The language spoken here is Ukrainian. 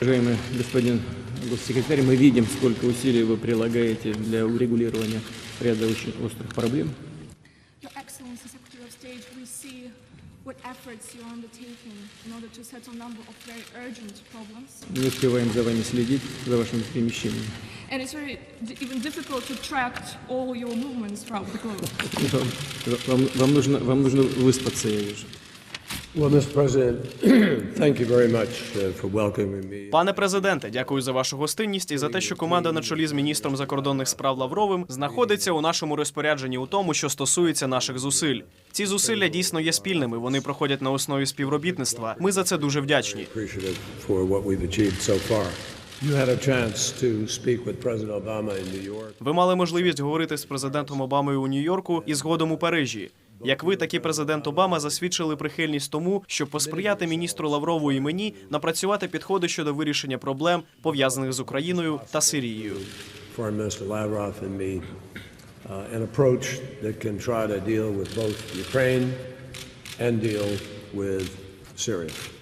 Уважаемый господин госсекретарь, мы видим, сколько усилий вы прилагаете для урегулирования ряда очень острых проблем. Не успеваем за вами следить, за вашими перемещениями. And it's very even difficult to track all your movements throughout the globe. Вам, вам- вам нужно, вам нужно выспаться, я вижу. Пане президенте, дякую за вашу гостинність і за те, що команда на чолі з міністром закордонних справ Лавровим знаходиться у нашому розпорядженні у тому, що стосується наших зусиль. Ці зусилля дійсно є спільними. Вони проходять на основі співробітництва. Ми за це дуже вдячні. Ви мали можливість говорити з президентом Обамою у Нью-Йорку і згодом у Парижі. Як ви, так і президент Обама засвідчили прихильність тому, щоб посприяти міністру Лаврову і мені напрацювати підходи щодо вирішення проблем пов'язаних з Україною та Сирією. And deal with Syria.